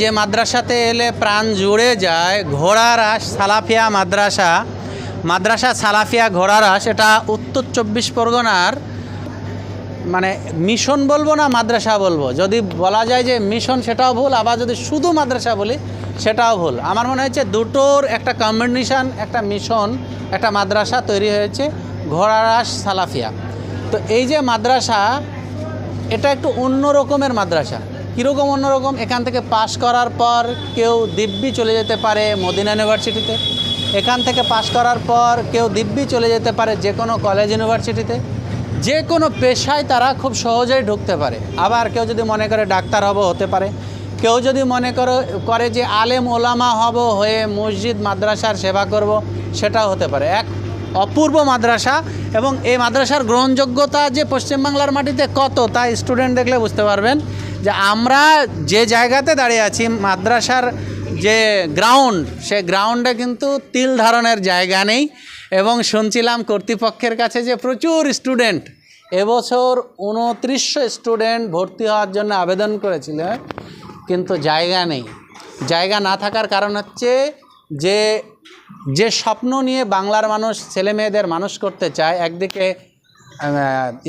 যে মাদ্রাসাতে এলে প্রাণ জুড়ে যায় ঘোড়ারাস সালাফিয়া মাদ্রাসা। মাদ্রাসা, সালাফিয়া ঘোড়ারাস এটা উত্তর চব্বিশ পরগনার মানে মিশন বলব না মাদ্রাসা বলব। যদি বলা যায় যে মিশন সেটাও ভুল, আবার যদি শুধু মাদ্রাসা বলি, সেটাও ভুল। আমার মনে হচ্ছে দুটোর একটা কম্বিনেশন একটা মিশন, একটা মাদ্রাসা তৈরি হয়েছে ঘোড়ারাস সালাফিয়া। তো এই যে মাদ্রাসা এটা একটু অন্য রকমের মাদ্রাসা। কীরকম অন্যরকম এখান থেকে পাশ করার পর কেউ দিব্যি চলে যেতে পারে মদিনা ইউনিভার্সিটিতে। এখান থেকে পাশ করার পর কেউ দিব্যি চলে যেতে পারে যে কোনো কলেজ ইউনিভার্সিটিতে। যে কোনো পেশায় তারা খুব সহজেই ঢুকতে পারে। আবার কেউ যদি মনে করে ডাক্তার হব হতে পারে। কেউ যদি মনে করো, করে যে আলেম ওলামা হব হয়ে মসজিদ মাদ্রাসার সেবা করব, সেটাও হতে পারে। এক অপূর্ব মাদ্রাসা এবং এই মাদ্রাসার গ্রহণযোগ্যতা যে পশ্চিমবাংলার মাটিতে কত, তা স্টুডেন্ট দেখলে বুঝতে পারবেন যে আমরা যে জায়গাতে দাঁড়িয়ে আছি, মাদ্রাসার যে গ্রাউন্ড সে গ্রাউন্ডে কিন্তু তিল ধারণের জায়গা নেই এবং শুনছিলাম কর্তৃপক্ষের কাছে যে প্রচুর স্টুডেন্ট এবছর উনত্রিশশো স্টুডেন্ট ভর্তি হওয়ার জন্য আবেদন করেছিল, কিন্তু জায়গা নেই। জায়গা না থাকার কারণ হচ্ছে যে যে স্বপ্ন নিয়ে বাংলার মানুষ ছেলে মেয়েদের মানুষ করতে চায়, একদিকে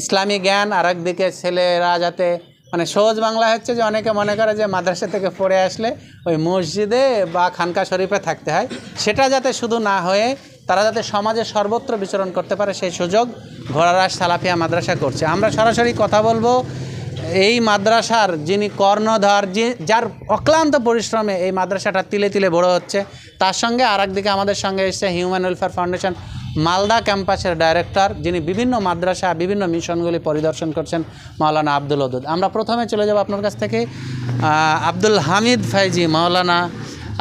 ইসলামী জ্ঞান আর একদিকে ছেলেরা যাতে মানে সহজ বাংলা হচ্ছে যে অনেকে মনে করে যে মাদ্রাসা থেকে পড়ে আসলে ওই মসজিদে বা খানকা শরীফে থাকতে হয়। সেটা যাতে শুধু না হয়ে তারা যাতে সমাজে সর্বত্র বিচরণ করতে পারে সেই সুযোগ ঘোড়ারাস সালাফিয়া মাদ্রাসা করছে। আমরা সরাসরি কথা বলব, এই মাদ্রাসার যিনি কর্ণধার, যে, যার অক্লান্ত পরিশ্রমে এই মাদ্রাসাটা তিলে তিলে বড় হচ্ছে তার সঙ্গে আর একদিকে আমাদের সঙ্গে এসেছে হিউম্যান ওয়েলফেয়ার ফাউন্ডেশন মালদা ক্যাম্পাসের ডাইরেক্টর যিনি বিভিন্ন মাদ্রাসা বিভিন্ন মিশনগুলি পরিদর্শন করছেন মাওলানা আব্দুল ওদুদ। আমরা প্রথমে চলে যাব আপনার কাছ থেকে। আব্দুল হামিদ ফাইজি মাওলানা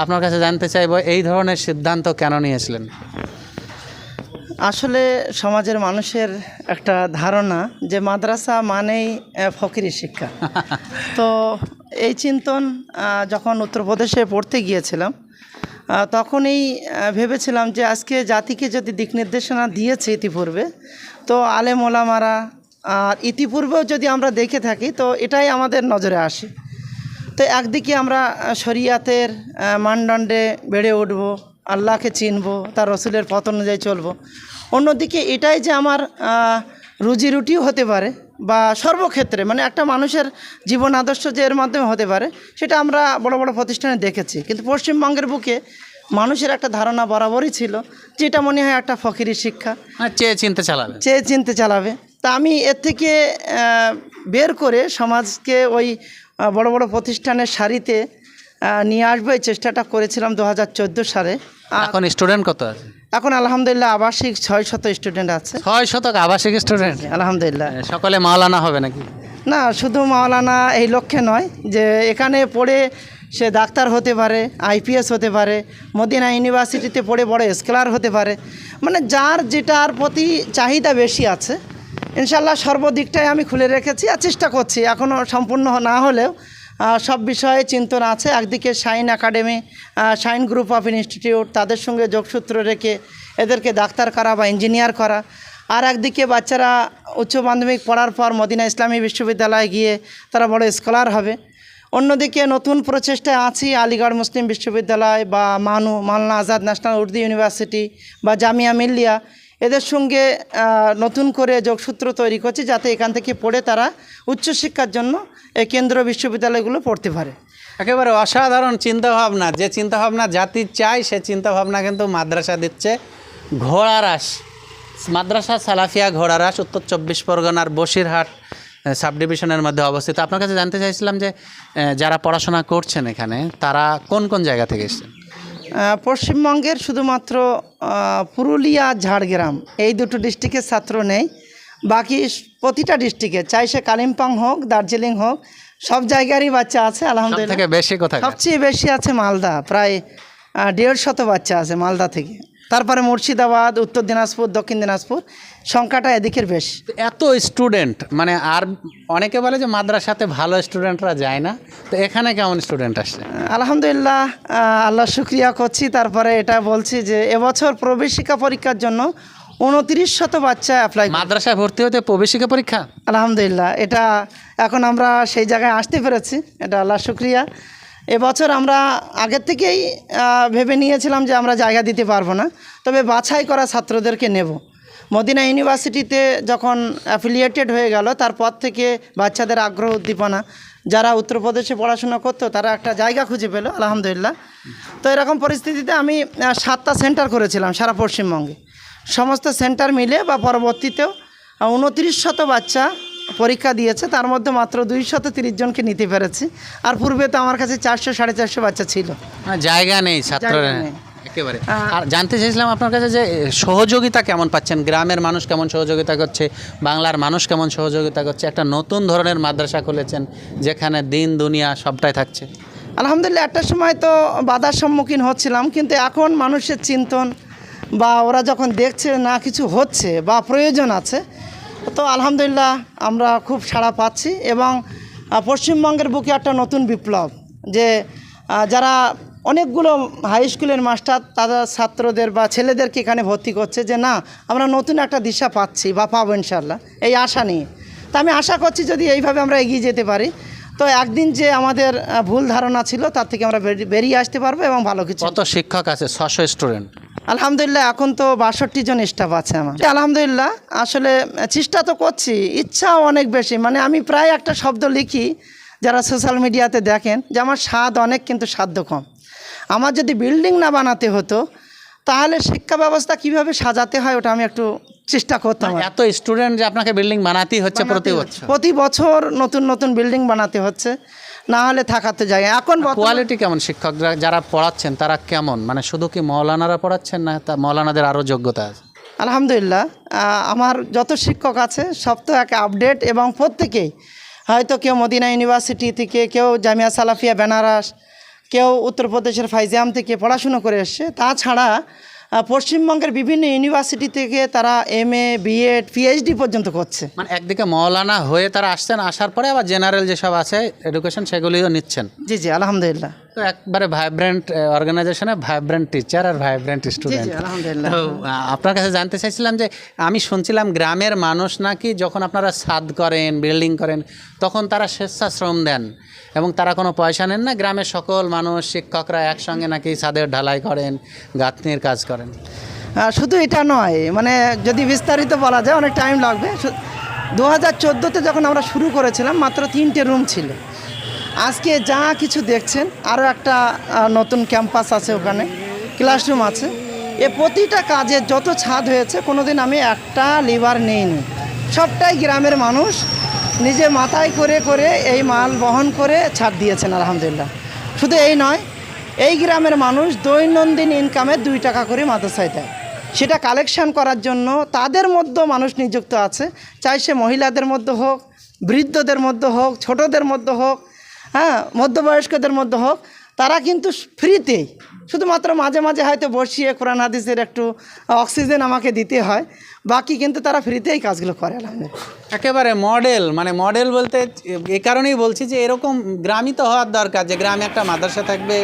আপনার কাছে জানতে চাইব এই ধরনের সিদ্ধান্ত কেন নিয়েছিলেন? আসলে সমাজের মানুষের একটা ধারণা যে মাদ্রাসা মানেই ফকিরি শিক্ষা। তো এই চিন্তন যখন উত্তরপ্রদেশে পড়তে গিয়েছিলাম তখনই ভেবেছিলাম যে আজকে জাতিকে যদি দিক নির্দেশনা দিয়েছে ইতিপূর্বে, তো আলেম ওলামারা, আর ইতিপূর্বেও যদি আমরা দেখে থাকি, তো এটাই আমাদের নজরে আসে। তো একদিকে আমরা শরিয়াতের মানদণ্ডে বেড়ে উঠব, আল্লাহকে চিনব, তার রসুলের পথ অনুযায়ী চলব। অন্যদিকে এটাই যে আমার রুজি রুটিও হতে পারে বা সর্বক্ষেত্রে মানে একটা মানুষের জীবন আদর্শ যে এর মাধ্যমে হতে পারে সেটা আমরা বড় বড় প্রতিষ্ঠানে দেখেছি। কিন্তু পশ্চিমবঙ্গের বুকে মানুষের একটা ধারণা বরাবরই ছিল যেটা মনে হয় একটা ফকিরি শিক্ষা। মানে চেয়ে চিনতে চালাবে। চেয়ে চিনতে চালাবে। তা আমি এর থেকে বের করে সমাজকে ওই বড় বড় প্রতিষ্ঠানের সারিতে নিয়ে আসব এই চেষ্টাটা করেছিলাম দু হাজার চোদ্দ সালে। এখন স্টুডেন্ট কত আছে? এখন আলহামদুলিল্লাহ আবাসিক ছয় শত স্টুডেন্ট আছে। ছয় শতক আবাসিক স্টুডেন্ট আলহামদুলিল্লাহ। সকলে মাওলানা হবে নাকি? না শুধু মাওলানা এই লক্ষ্যে নয় যে এখানে পড়ে সে ডাক্তার হতে পারে আইপিএস হতে পারে মদিনা ইউনিভার্সিটিতে পড়ে বড় স্কলার হতে পারে। মানে যার যেটার প্রতি চাহিদা বেশি আছে ইনশাল্লাহ সর্বদিকটাই আমি খুলে রেখেছি আর চেষ্টা করছি এখনও সম্পূর্ণ না হলেও সব বিষয়ে চিন্তন আছে। একদিকে Shine academy Shine group of institute, তাদের সঙ্গে যোগসূত্র রেখে এদেরকে ডাক্তার করা বা ইঞ্জিনিয়ার করা। আর একদিকে বাচ্চারা উচ্চ মাধ্যমিক পড়ার পর মদিনা ইসলামী বিশ্ববিদ্যালয়ে গিয়ে তারা বড় স্কলার হবে। অন্যদিকে নতুন প্রচেষ্টায় আছি আলিগড় মুসলিম বিশ্ববিদ্যালয় বা মানু, মালনা আজাদ ন্যাশনাল উর্দু ইউনিভার্সিটি বা জামিয়া মিল্লিয়া। এদের সঙ্গে নতুন করে যোগসূত্র তৈরি করছি যাতে এখান থেকে পড়ে তারা উচ্চশিক্ষার জন্য এই কেন্দ্র বিশ্ববিদ্যালয়গুলো পড়তে পারে। একেবারে অসাধারণ চিন্তাভাবনা। যে চিন্তাভাবনা জাতি চায়, সে চিন্তাভাবনা কিন্তু মাদ্রাসা দিচ্ছে। ঘোড়ারাস। মাদ্রাসা সালাফিয়া ঘোড়ারাস, উত্তর চব্বিশ পরগনার বসিরহাট সাব ডিভিশনের মধ্যে অবস্থিত। আপনার কাছে জানতে চাইছিলাম যে যারা পড়াশোনা করছেন এখানে, তারা কোন কোন জায়গা থেকে এসেছেন? পশ্চিমবঙ্গের শুধুমাত্র পুরুলিয়া ঝাড়গ্রাম এই দুটো ডিস্ট্রিক্টের ছাত্র নেই। বাকি প্রতিটা ডিস্ট্রিক্টে চাই সে কালিম্পং হোক দার্জিলিং হোক সব জায়গারই বাচ্চা আছে আলহামদুলিল্লাহ। থেকে বেশি কোথায় সবচেয়ে বেশি আছে মালদা প্রায় দেড় শত বাচ্চা আছে মালদা থেকে। তারপরে মুর্শিদাবাদ উত্তর দিনাজপুর দক্ষিণ দিনাজপুর সংখ্যাটা এদিকের বেশি। এত স্টুডেন্ট মানে আর অনেকে বলে যে মাদ্রাসাতে ভালো স্টুডেন্টরা যায় না। তো এখানে কেমন স্টুডেন্ট আসছে? আলহামদুলিল্লাহ আল্লাহ শুক্রিয়া করছি। তারপরে এটা বলছি যে এবছর প্রবেশিকা পরীক্ষার জন্য উনত্রিশ শত বাচ্চা অ্যাপ্লাই মাদ্রাসায় ভর্তি হতে প্রবেশিকা পরীক্ষা? আলহামদুলিল্লাহ এটা এখন আমরা সেই জায়গায় আসতে পেরেছি। এটা আল্লাহ শুক্রিয়া। এবছর আমরা আগের থেকেই ভেবে নিয়েছিলাম যে আমরা জায়গা দিতে পারব না। তবে বাছাই করা ছাত্রদেরকে নেব। মদিনা ইউনিভার্সিটিতে যখন অ্যাফিলিয়েটেড হয়ে গেল, তারপর থেকে বাচ্চাদের আগ্রহ, উদ্দীপনা, যারা উত্তরপ্রদেশে পড়াশোনা করতো, তারা একটা জায়গা খুঁজে পেল, আলহামদুলিল্লাহ। তো এরকম পরিস্থিতিতে আমি সাতটা সেন্টার করেছিলাম সারা পশ্চিমবঙ্গে। সমস্ত সেন্টার মিলে বা পরবর্তীতেও উনত্রিশ শত বাচ্চা পরীক্ষা দিয়েছে তার মধ্যে মাত্র দুই শত তিরিশ জনকে নিতে পেরেছি। আর পূর্বে তো আমার কাছে চারশো সাড়ে চারশো বাচ্চা ছিল। জায়গা নেই ছাত্র। একেবারে। আর জানতে চাইছিলাম আপনার কাছে যে সহযোগিতা কেমন পাচ্ছেন? গ্রামের মানুষ কেমন সহযোগিতা করছে? বাংলার মানুষ কেমন সহযোগিতা করছে? একটা নতুন ধরনের মাদ্রাসা খুলেছেন যেখানে দিন দুনিয়া সবটাই থাকছে। আলহামদুলিল্লাহ একটা সময় তো বাধার সম্মুখীন হচ্ছিলাম কিন্তু এখন মানুষের চিন্তন বা ওরা যখন দেখছে না কিছু হচ্ছে বা প্রয়োজন আছে তো আলহামদুলিল্লাহ আমরা খুব সাড়া পাচ্ছি এবং পশ্চিমবঙ্গের বুকে একটা নতুন বিপ্লব যে যারা অনেকগুলো হাই স্কুলের মাস্টার তাদের ছাত্রদের বা ছেলেদেরকে এখানে ভর্তি করছে যে না, আমরা নতুন একটা দিশা পাচ্ছি বা পাবো ইনশাল্লাহ এই আশা নিয়ে। তা আমি আশা করছি যদি এইভাবে আমরা এগিয়ে যেতে পারি তো একদিন যে আমাদের ভুল ধারণা ছিল তার থেকে আমরা বেরি- বেরিয়ে আসতে পারব এবং ভালো কিছু। কত শিক্ষক আছে? ছশো স্টুডেন্ট আলহামদুলিল্লাহ এখন তো বাষট্টি জন স্টাফ আছে আমার। আলহামদুলিল্লাহ আসলে চেষ্টা তো করছি ইচ্ছাও অনেক বেশি। মানে আমি প্রায় একটা শব্দ লিখি যারা সোশ্যাল মিডিয়াতে দেখেন যে আমার স্বাদ অনেক কিন্তু সাধ্য কম। আমার যদি বিল্ডিং না বানাতে হতো তাহলে শিক্ষা ব্যবস্থা কীভাবে সাজাতে হয় ওটা আমি একটু চেষ্টা করতাম এত স্টুডেন্ট যে আপনাকে বিল্ডিং বানাতেই হচ্ছে প্রতি বছর। প্রতি বছর নতুন নতুন বিল্ডিং বানাতে হচ্ছে। না হলে থাকার তো জায়গা এখন কোয়ালিটি কেমন শিক্ষকরা যারা পড়াচ্ছেন তারা কেমন? মানে শুধু কি মৌলানারা পড়াচ্ছেন না তা মৌলানাদের আরও যোগ্যতা আছে? আলহামদুলিল্লাহ আমার যত শিক্ষক আছে সব তো এক আপডেট এবং প্রত্যেকেই। হয়তো কেউ মদিনা ইউনিভার্সিটি থেকে কেউ জামিয়া সালাফিয়া বেনারস কেউ উত্তরপ্রদেশের ফাইজাম থেকে পড়াশুনো করে এসছে। তাছাড়া পশ্চিমবঙ্গের বিভিন্ন ইউনিভার্সিটি থেকে তারা এম এ বিএড পিএইচডি পর্যন্ত করছে। মানে একদিকে মৌলানা হয়ে তারা আসছেন আসার পরে আবার জেনারেল যেসব আছে এডুকেশন সেগুলিও নিচ্ছেন। জি জি আলহামদুলিল্লাহ। তো একবারে ভাইব্রেন্ট অর্গানাইজেশনে ভাইব্রেন্ট টিচার আর ভাইব্রেন্ট স্টুডেন্ট আলহামদুলিল্লাহ। তো আপনার কাছে জানতে চাইছিলাম যে আমি শুনছিলাম গ্রামের মানুষ নাকি যখন আপনারা ছাদ করেন বিল্ডিং করেন তখন তারা স্বেচ্ছাশ্রম দেন এবং তারা কোনো পয়সা নেন না? গ্রামের সকল মানুষ শিক্ষকরা একসঙ্গে নাকি ছাদের ঢালাই করেন গাঁথনির কাজ করেন? শুধু এটা নয় মানে যদি বিস্তারিত বলা যায় অনেক টাইম লাগবে। দু হাজার চোদ্দোতে যখন আমরা শুরু করেছিলাম মাত্র তিনটে রুম ছিল। আজকে যা কিছু দেখছেন আরও একটা নতুন ক্যাম্পাস আছে ওখানে, ক্লাসরুম আছে। এ প্রতিটা কাজে যত ছাদ হয়েছে, কোনোদিন আমি একটা লিভার নেইনি। সবটাই গ্রামের মানুষ নিজে মাথায় করে করে এই মাল বহন করে ছাদ দিয়েছেন, আলহামদুলিল্লাহ। শুধু এই নয়, এই গ্রামের মানুষ দৈনন্দিন ইনকামে দুই টাকা করে মাদ্রাসায় দেয়। সেটা কালেকশন করার জন্য তাদের মধ্যেও মানুষ নিযুক্ত আছে। চাই সে মহিলাদের মধ্যে হোক, বৃদ্ধদের মধ্যে হোক, ছোটদের মধ্যে হোক হ্যাঁ মধ্যবয়স্কদের মধ্যে হোক, তারা কিন্তু ফ্রিতেই শুধুমাত্র মাঝে মাঝে হয়তো বসিয়ে কোরআন, হাদিসের একটু অক্সিজেন আমাকে দিতে হয়, বাকি কিন্তু তারা ফ্রিতেই কাজগুলো করে একেবারে মডেল মানে মডেল বলতে এই কারণেই বলছি যে এরকম গ্রামই তো হওয়ার দরকার, যে গ্রামে একটা মাদ্রাসা থাকবে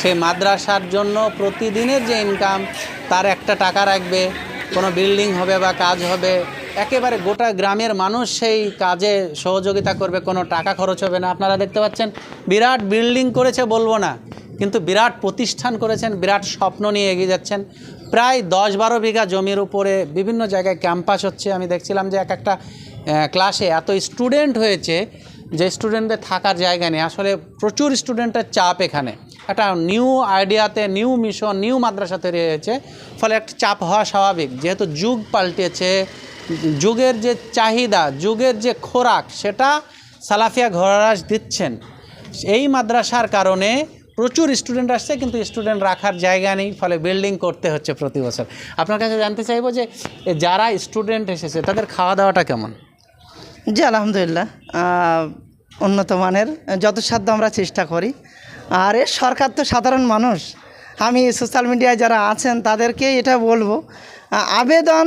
সেই মাদ্রাসার জন্য প্রতিদিনের যে ইনকাম তার একটা টাকা রাখবে, কোনো বিল্ডিং হবে বা কাজ হবে একেবারে গোটা গ্রামের মানুষ সেই কাজে সহযোগিতা করবে, কোনো টাকা খরচ হবে না। আপনারা দেখতে পাচ্ছেন, বিরাট বিল্ডিং করেছে বলব না, কিন্তু বিরাট প্রতিষ্ঠান করেছেন, বিরাট স্বপ্ন নিয়ে এগিয়ে যাচ্ছেন। প্রায় দশ বারো বিঘা জমির উপরে বিভিন্ন জায়গায় ক্যাম্পাস হচ্ছে। আমি দেখছিলাম যে এক একটা ক্লাসে এত স্টুডেন্ট হয়েছে যে স্টুডেন্টদের থাকার জায়গা নেই। আসলে প্রচুর স্টুডেন্টের চাপ এখানে। একটা নিউ আইডিয়াতে, নিউ মিশন, নিউ মাদ্রাসা তৈরি হয়েছে। ফলে একটা চাপ হওয়া স্বাভাবিক। যেহেতু যুগ পাল্টেছে যুগের যে চাহিদা, যুগের যে খোরাক, সেটা সালাফিয়া ঘরাস দিচ্ছেন। এই মাদ্রাসার কারণে প্রচুর স্টুডেন্ট আসছে, কিন্তু স্টুডেন্ট রাখার জায়গা নেই, ফলে বিল্ডিং করতে হচ্ছে প্রতি বছর। আপনার কাছে জানতে চাইব যে যারা স্টুডেন্ট এসেছে, তাদের খাওয়া দাওয়াটা কেমন? জি, আলহামদুলিল্লাহ। উন্নত মানের যত সাধ্য আমরা চেষ্টা করি। আর এ সরকার তো সাধারণ মানুষ। আমি সোশ্যাল মিডিয়ায় যারা আছেন, তাদেরকে এটা বলব আবেদন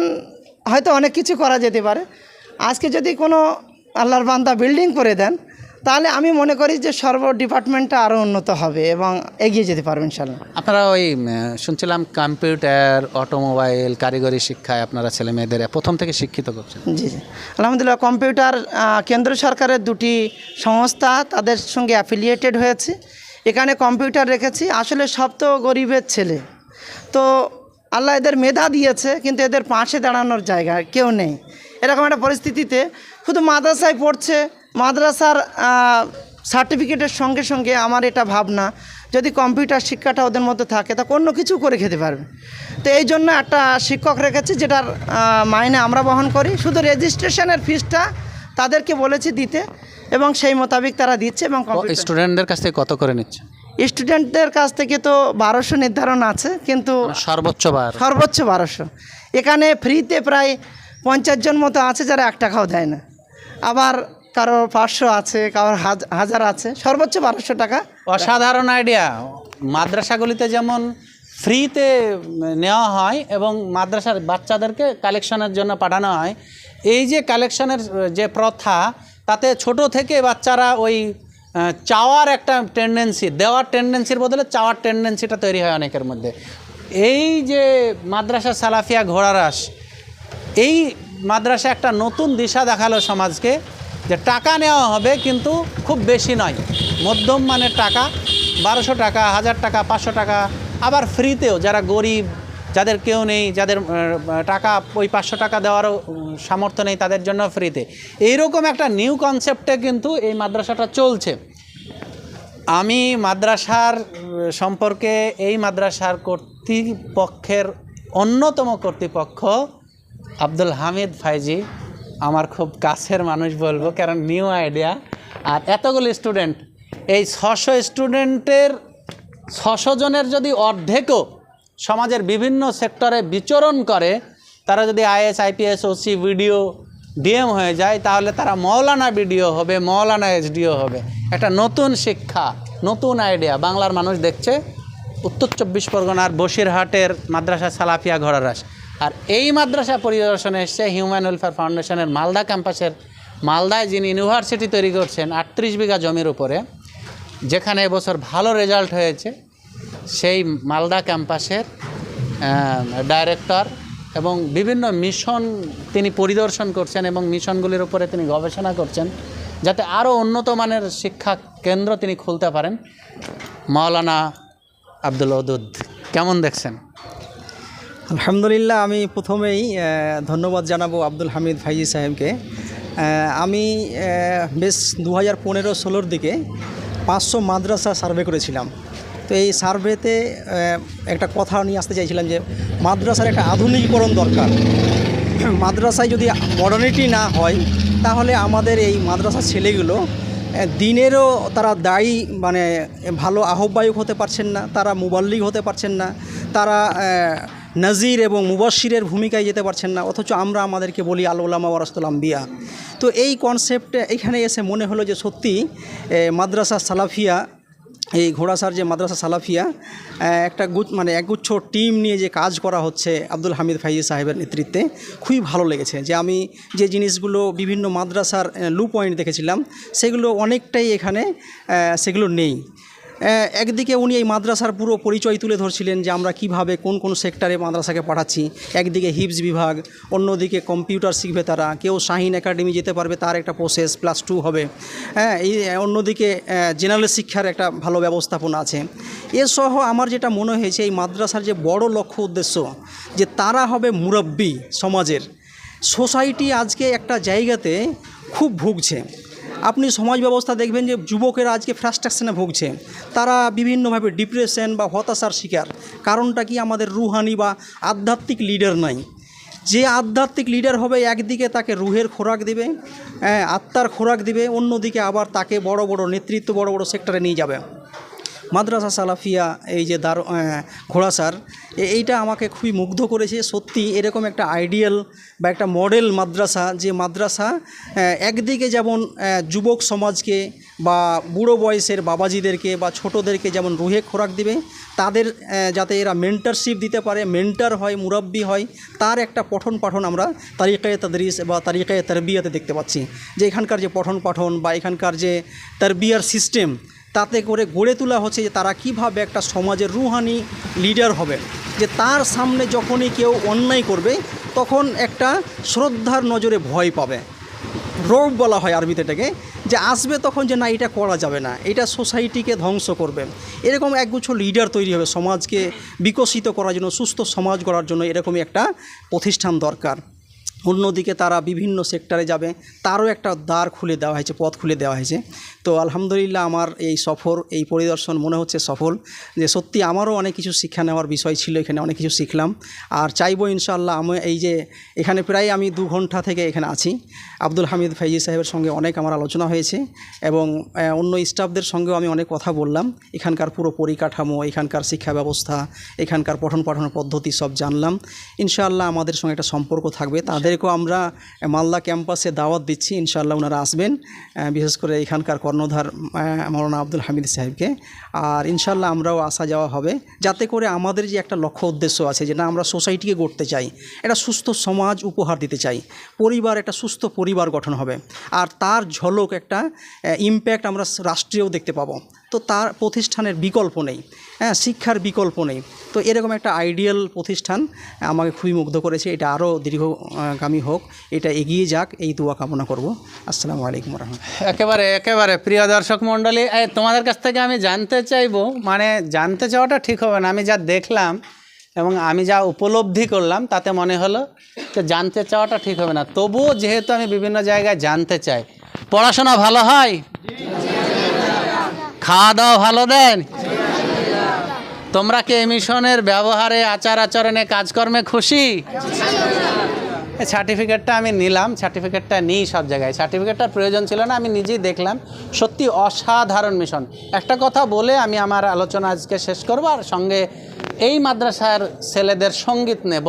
হয়তো অনেক কিছু করা যেতে পারে। আজকে যদি কোনো আল্লাহর বান্দা বিল্ডিং করে দেন তাহলে আমি মনে করি যে সর্ব ডিপার্টমেন্টটা আরও উন্নত হবে এবং এগিয়ে যেতে পারবে ইনশাল্লাহ আপনারা ওই শুনছিলাম কম্পিউটার অটোমোবাইল কারিগরি শিক্ষায় আপনারা ছেলে মেয়েদের প্রথম থেকে শিক্ষিত করছেন। জি জি। আলহামদুলিল্লাহ কম্পিউটার কেন্দ্র সরকারের দুটি সংস্থা তাদের সঙ্গে অ্যাফিলিয়েটেড হয়েছে। এখানে কম্পিউটার রেখেছি। আসলে সব তো গরিবের ছেলে। তো আল্লাহ এদের মেধা দিয়েছে কিন্তু এদের পাশে দাঁড়ানোর জায়গা কেউ নেই। এরকম একটা পরিস্থিতিতে শুধু মাদ্রাসায় পড়ছে মাদ্রাসার সার্টিফিকেটের সঙ্গে সঙ্গে আমার এটা ভাবনা যদি কম্পিউটার শিক্ষাটা ওদের মধ্যে থাকে তা অন্য কিছু করে খেতে পারবে। তো এই জন্য একটা শিক্ষক রেখেছে যেটার মাইনে আমরা বহন করি। শুধু রেজিস্ট্রেশনের ফিসটা তাদেরকে বলেছি দিতে এবং সেই মোতাবেক তারা দিচ্ছে এবং স্টুডেন্টদের কাছ থেকে কত করে নিচ্ছে? স্টুডেন্টদের কাছ থেকে তো বারোশো নির্ধারণ আছে কিন্তু সর্বোচ্চ বার। সর্বোচ্চ বারোশো। এখানে ফ্রিতে প্রায় পঞ্চাশ জন মতো আছে যারা এক টাকাও দেয় না। আবার কারও পাঁচশো আছে কারোর হাজার আছে সর্বোচ্চ বারোশো টাকা। অসাধারণ আইডিয়া মাদ্রাসাগুলিতে যেমন ফ্রিতে নেওয়া হয় এবং মাদ্রাসার বাচ্চাদেরকে কালেকশনের জন্য পাঠানো হয় এই যে কালেকশনের যে প্রথা তাতে ছোট থেকে বাচ্চারা ওই চাওয়ার একটা টেন্ডেন্সি দেওয়ার টেন্ডেন্সির বদলে চাওয়ার টেন্ডেন্সিটা তৈরি হয় অনেকের মধ্যে। এই যে মাদ্রাসা সালাফিয়া ঘোড়ারাস, এই মাদ্রাসা একটা নতুন দিশা দেখাল সমাজকে যে টাকা নেওয়া হবে কিন্তু খুব বেশি নয়। মধ্যম মানের টাকা, বারোশো টাকা, হাজার টাকা, পাঁচশো টাকা, আবার ফ্রিতেও যারা গরিব যাদের কেউ নেই, যাদের টাকা, ওই পাঁচশো টাকা দেওয়ারও সামর্থ্য নেই, তাদের জন্য ফ্রিতে। এইরকম একটা নিউ কনসেপ্টে কিন্তু এই মাদ্রাসাটা চলছে। আমি মাদ্রাসার সম্পর্কে এই মাদ্রাসার কর্তৃপক্ষের অন্যতম কর্তৃপক্ষ আব্দুল হামিদ ফাইজি। আমার খুব কাছের মানুষ বলব, কারণ নিউ আইডিয়া। আর এতগুলো স্টুডেন্ট, এই ছশো স্টুডেন্টের, ছশো জনের যদি অর্ধেকও সমাজের বিভিন্ন সেক্টরে বিচরণ করে, তারা যদি IAS, IPS, OC BDO DM হয়ে যায়, তাহলে তারা মৌলানা বিডিও হবে, মৌলানা এসডিও হবে। একটা নতুন শিক্ষা, নতুন আইডিয়া। বাংলার মানুষ দেখছে, উত্তর চব্বিশ পরগনার বসিরহাটের মাদ্রাসা সালাফিয়া ঘোড়ারাস আর এই মাদ্রাসা পরিদর্শনে এসছে হিউম্যান ওয়েলফেয়ার ফাউন্ডেশনের মালদা ক্যাম্পাসের মালদায় যিনি ইউনিভার্সিটি তৈরি করছেন, আটত্রিশ বিঘা জমির উপরে, যেখানে এবছর ভালো রেজাল্ট হয়েছে। সেই মালদা ক্যাম্পাসের ডাইরেক্টর এবং বিভিন্ন মিশন তিনি পরিদর্শন করছেন এবং মিশনগুলির উপরে তিনি গবেষণা করছেন যাতে আরও উন্নত মানের শিক্ষা কেন্দ্র তিনি খুলতে পারেন। মাওলানা আব্দুল ওদুদ কেমন দেখছেন? আলহামদুলিল্লাহ, আমি প্রথমেই ধন্যবাদ জানাব আব্দুল হামিদ ফাইজি সাহেবকে। আমি বেশ দু হাজার পনেরো ষোলোর দিকে পাঁচশো মাদ্রাসা সার্ভে করেছিলাম। তো এই সার্ভেতে একটা কথা নিয়ে আসতে চাইছিলাম যে মাদ্রাসার একটা আধুনিকীকরণ দরকার। মাদ্রাসায় যদি মডার্নিটি না হয়, তাহলে আমাদের এই মাদ্রাসার ছেলেগুলো দিনেরও তারা দায়ী মানে ভালো আহ্বায়ক হতে পারছেন না, তারা মুবাল্লিগ হতে পারছেন না, তারা নাজির এবং মুবাসিরের ভূমিকায় যেতে পারছেন না, অথচ আমরা আমাদেরকে বলি আলোলামা ওয়ারাসতুল আম্বিয়া। তো এই কনসেপ্টে এখানে এসে মনে হলো যে সত্যি মাদ্রাসা সালাফিয়া এই ঘোড়াসার যে মাদ্রাসা সালাফিয়া একটা গুচ্ছ মানে একগুচ্ছ টিম নিয়ে যে কাজ করা হচ্ছে আব্দুল হামিদ ফাইজি সাহেবের নেতৃত্বে, খুবই ভালো লেগেছে যে আমি যে জিনিসগুলো বিভিন্ন মাদ্রাসার লু পয়েন্ট দেখেছিলাম, সেগুলো অনেকটাই এখানে সেগুলো নেই। একদিকে উনি এই মাদ্রাসার পুরো পরিচয় তুলে ধরছিলেন যে আমরা কীভাবে কোন কোন সেক্টরে মাদ্রাসাকে পাঠাচ্ছি। একদিকে হিপস বিভাগ, অন্যদিকে কম্পিউটার শিখবে তারা। কেউ শাহিন একাডেমি যেতে পারবে, তার একটা প্রসেস প্লাস টু হবে। হ্যাঁ এই, অন্যদিকে জেনারেল শিক্ষার একটা ভালো ব্যবস্থাপনা আছে। এসহ আমার যেটা মনে হয়েছে, এই মাদ্রাসার যে বড় লক্ষ্য উদ্দেশ্য, যে তারা হবে মুরব্বী সমাজের। সোসাইটি আজকে একটা জায়গাতে খুব ভুগছে। আপনি সমাজ ব্যবস্থা দেখবেন যে যুবকেরা আজকে ফ্রাস্ট্রাকশানে ভুগছে। তারা বিভিন্নভাবে ডিপ্রেশন বা হতাশার শিকার। কারণটা কি? আমাদের রুহানি বা আধ্যাত্মিক লিডার নাই। যে আধ্যাত্মিক লিডার হবে একদিকে তাকে রুহের খোরাক দেবে হ্যাঁ, আত্মার খোরাক দেবে অন্যদিকে আবার তাকে বড় বড় নেতৃত্ব বড় বড় সেক্টরে নিয়ে যাবে। মাদ্রাসা সালাফিয়া, এই যে দার ঘোড়াসার এইটা আমাকে খুবই মুগ্ধ করেছে। সত্যি এরকম একটা আইডিয়াল বা একটা মডেল মাদ্রাসা, যে মাদ্রাসা একদিকে যেমন যুবক সমাজকে বা বুড়ো বয়সের বাবাজিদেরকে বা ছোটোদেরকে যেমন রুহে খোরাক দিবে, তাদের যাতে এরা মেন্টারশিপ দিতে পারে মেন্টার হয়, মুরব্বি হয়, তার একটা পঠন পাঠন আমরা তারিকায় তাদরিস বা তারিকায় তারবিয়াতে দেখতে পাচ্ছি। যে এখানকার যে পঠন পাঠন বা এখানকার যে তারবিয়ার সিস্টেম তাতে করে গড়ে তোলা হচ্ছে যে তারা কীভাবে একটা সমাজের রুহানি লিডার হবে। যে তার সামনে যখনই কেউ অন্যায় করবে, তখন একটা শ্রদ্ধার নজরে ভয় পাবে। রোগ বলা হয় আরবিতে এটাকে। যে আসবে তখন যে না, এটা করা যাবে না, এটা সোসাইটিকে ধ্বংস করবে। এরকম একগুচ্ছ লিডার তৈরি হবে সমাজকে বিকশিত করার জন্য, সুস্থ সমাজ গড়ার জন্য এরকমই একটা প্রতিষ্ঠান দরকার। অন্যদিকে তারা বিভিন্ন সেক্টরে যাবে, তারও একটা দ্বার খুলে দেওয়া হয়েছে, পথ খুলে দেওয়া হয়েছে। তো আলহামদুলিল্লাহ আমার এই সফর, এই পরিদর্শন মনে হচ্ছে সফল। যে সত্যি আমারও অনেক কিছু শিক্ষা নেওয়ার বিষয় ছিল, এখানে অনেক কিছু শিখলাম। আর চাইব ইনশাআল্লাহ আমি এই যে এখানে প্রায় আমি দু ঘণ্টা থেকে এখানে আছি। আব্দুল হামিদ ফাইজি সাহেবের সঙ্গে অনেক আমার আলোচনা হয়েছে এবং অন্য স্টাফদের সঙ্গেও আমি অনেক কথা বললাম। এখানকার পুরো পরিকাঠামো, এখানকার শিক্ষা ব্যবস্থা, এখানকার পঠন পাঠনের পদ্ধতি সব জানলাম। ইনশাআল্লাহ আমাদের সঙ্গে একটা সম্পর্ক থাকবে। তাদেরকেও আমরা মালদা ক্যাম্পাসে দাওয়াত দিচ্ছি। ইনশাআল্লাহ ওনারা আসবেন। বিশেষ করে এখানকার কর্ণধার মৌলানা আব্দুল হামিদ সাহেবকে। আর ইনশাল্লাহ আমরাও আসা যাওয়া হবে। যাতে করে আমাদের যে একটা লক্ষ্য উদ্দেশ্য আছে যে না, আমরা সোসাইটিকে গড়তে চাই, একটা সুস্থ সমাজ উপহার দিতে চাই, পরিবার, একটা সুস্থ পরিবার গঠন হবে। আর তার ঝলক একটা ইম্প্যাক্ট আমরা রাষ্ট্রীয় দেখতে পাবো। তো তার প্রতিষ্ঠানের বিকল্প নেই। হ্যাঁ শিক্ষার বিকল্প নেই। তো এরকম একটা আইডিয়াল প্রতিষ্ঠান আমাকে খুবই মুগ্ধ করেছে। এটা আরও দীর্ঘগামী হোক। এটা এগিয়ে যাক। এই দোয়া কামনা করব। আসসালামু আলাইকুম রহমতুল্লাহ। একেবারে একেবারে। প্রিয় দর্শক মণ্ডলী তোমাদের কাছ থেকে আমি জানতে চাইব মানে জানতে চাওয়াটা ঠিক হবে না। আমি যা দেখলাম এবং আমি যা উপলব্ধি করলাম, তাতে মনে হলো যে জানতে চাওয়াটা ঠিক হবে না। তবুও যেহেতু আমি বিভিন্ন জায়গায় জানতে চাই, পড়াশোনা ভালো হয়? খাওয়া দাওয়া ভালো দেন? তোমরা কি এমিশনের ব্যবহারে আচার আচরণে কাজকর্মে খুশি? সার্টিফিকেটটা আমি নিলাম সার্টিফিকেটটা নিই সব জায়গায়। সার্টিফিকেটটার প্রয়োজন ছিল না, আমি নিজেই দেখলাম। সত্যি অসাধারণ মিশন। একটা কথা বলে আমি আমার আলোচনা আজকে শেষ করব, আর সঙ্গে এই মাদ্রাসার ছেলেদের সংগীত নেব।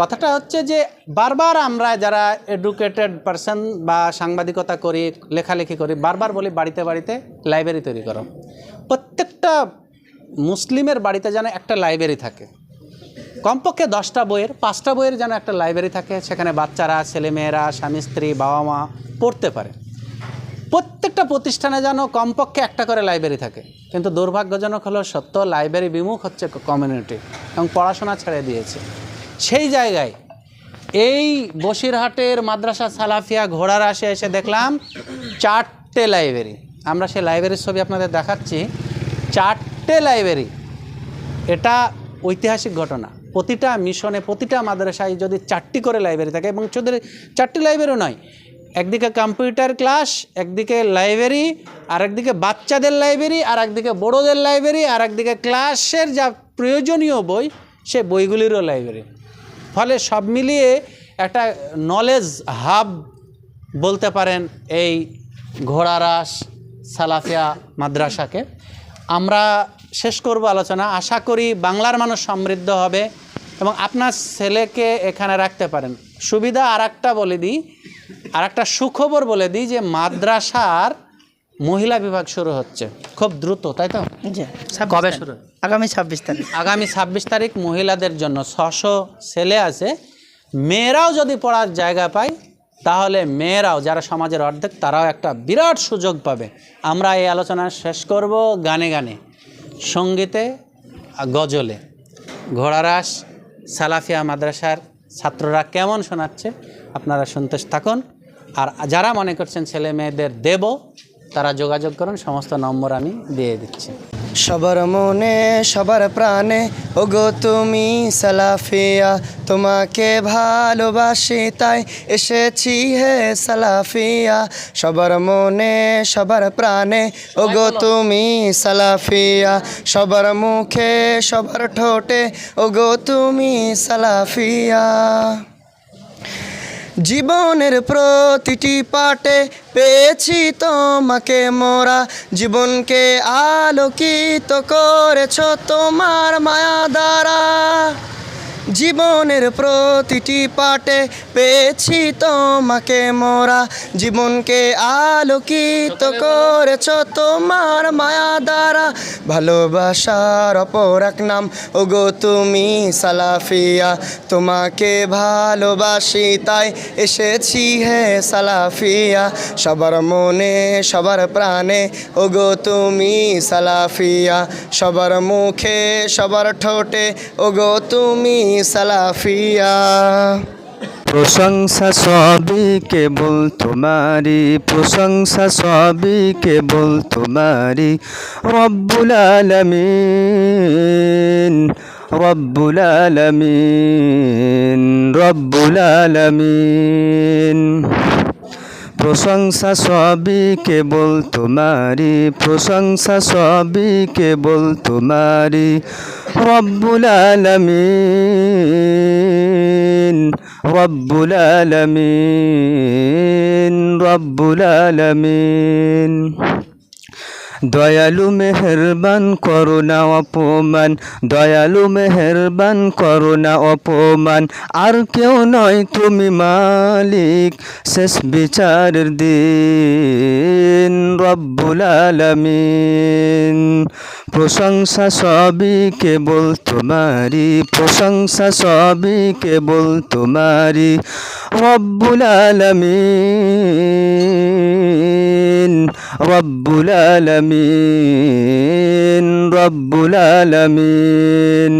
কথাটা হচ্ছে যে বারবার আমরা যারা এডুকেটেড পারসন বা সাংবাদিকতা করি, লেখালেখি করি, বারবার বলি বাড়িতে বাড়িতে লাইব্রেরি তৈরি করো। প্রত্যেকটা মুসলিমের বাড়িতে যেন একটা লাইব্রেরি থাকে। কমপক্ষে দশটা বইয়ের, পাঁচটা বইয়ের যেন একটা লাইব্রেরি থাকে, সেখানে বাচ্চারা, ছেলেমেয়েরা, স্বামী, স্ত্রী বাবা মা পড়তে পারে। প্রত্যেকটা প্রতিষ্ঠানে যেন কমপক্ষে একটা করে লাইব্রেরি থাকে। কিন্তু দুর্ভাগ্যজনক হলো সত্য লাইব্রেরি বিমুখ হচ্ছে কমিউনিটি এবং পড়াশোনা ছেড়ে দিয়েছে। সেই জায়গায় এই বসিরহাটের মাদ্রাসা সালাফিয়া ঘোড়ার আসে এসে দেখলাম চারটে লাইব্রেরি। আমরা সেই লাইব্রেরির ছবি আপনাদের দেখাচ্ছি। চারটে লাইব্রেরি। এটা ঐতিহাসিক ঘটনা। প্রতিটা মিশনে, প্রতিটা মাদ্রাসায় যদি চারটি করে লাইব্রেরি থাকে, এবং শুধু চারটি লাইব্রেরি নয়। একদিকে কম্পিউটার ক্লাস, একদিকে লাইব্রেরি আর একদিকে বাচ্চাদের লাইব্রেরি আর একদিকে বড়োদের লাইব্রেরি আর একদিকে ক্লাসের যা প্রয়োজনীয় বই, সে বইগুলিরও লাইব্রেরি। ফলে সব মিলিয়ে একটা নলেজ হাব বলতে পারেন এই ঘোড়ারাস সালাফিয়া মাদ্রাসাকে। আমরা শেষ করব আলোচনা। আশা করি বাংলার মানুষ সমৃদ্ধ হবে এবং আপনার ছেলেকে এখানে রাখতে পারেন। সুবিধা আর একটা বলে দিই আর একটা সুখবর বলে দিই যে মাদ্রাসার মহিলা বিভাগ শুরু হচ্ছে। খুব দ্রুত তাই তো? কবে শুরু? আগামী ছাব্বিশ তারিখ। আগামী ছাব্বিশ তারিখ মহিলাদের জন্য ছশো ছেলে আছে। মেয়েরাও যদি পড়ার জায়গা পায়, তাহলে মেয়েরাও, যারা সমাজের অর্ধেক, তারাও একটা বিরাট সুযোগ পাবে। আমরা এই আলোচনা শেষ করব গানে গানে। সঙ্গীতে গজলে। ঘোড়ারাস, সালাফিয়া মাদ্রাসার ছাত্ররা কেমন শোনাচ্ছে, আপনারা শুনতে থাকুন। আর যারা মনে করছেন ছেলে মেয়েদের দেব, তারা যোগাযোগ করুন, সমস্ত নম্বর আমি দিয়ে দিচ্ছি। সবার মনে সবার প্রাণে। ওগো তুমি সালাফিয়া তোমাকে ভালোবাসি তাই এসেছি হে সালাফিয়া। সবার মনে সবার প্রাণে ওগো তুমি সালাফিয়া। সবার মুখে সবার ঠোঁটে ওগো তুমি সালাফিয়া। জীবনের প্রতিটি পাটে পেয়েছি তোমাকে মোরা। জীবনকে আলোকিত করেছ তোমার মায়া দ্বারা। জীবনের প্রতিটি পাটে পেয়েছি তোমাকে মোরা। জীবনকে আলোকিত করেছ তোমার মায়া দ্বারা। ভালোবাসার অপর এক নাম, ওগো তুমি সালাফিয়া। তোমাকে ভালোবাসি, তাই এসেছি হে সালাফিয়া। সবার মনে, সবার প্রাণে, ওগো তুমি সালাফিয়া। সবার মুখে, সবার ঠোঁটে, ওগো তুমি সালাফিয়া। প্রশংসা সবই কেবল তোমারি প্রশংসা সবই কেবল তোমারি রব্বুল আলমিন রব্বুল আলমিন রব্বুল আলমিন। প্রশংসা সবই কেবল তোমারি প্রশংসা সবই কেবল তোমারি রব্বুল আলমিন রব্বুল আলমিন রব্বুল আলমিন। দয়ালু মেহেরবান, করুণা, অপমান। দয়ালু মেহেরবান, করুণা, অপমান। আর কেউ নয় তুমি মালিক, শেষ বিচারের দিন রব্বুল আলমিন। প্রশংসা সবই কেবল তোমারি প্রশংসা সবই কেবল তোমারি রব্বুল আলমিন। রব্বুল আলমিন রব্বুল আলমিন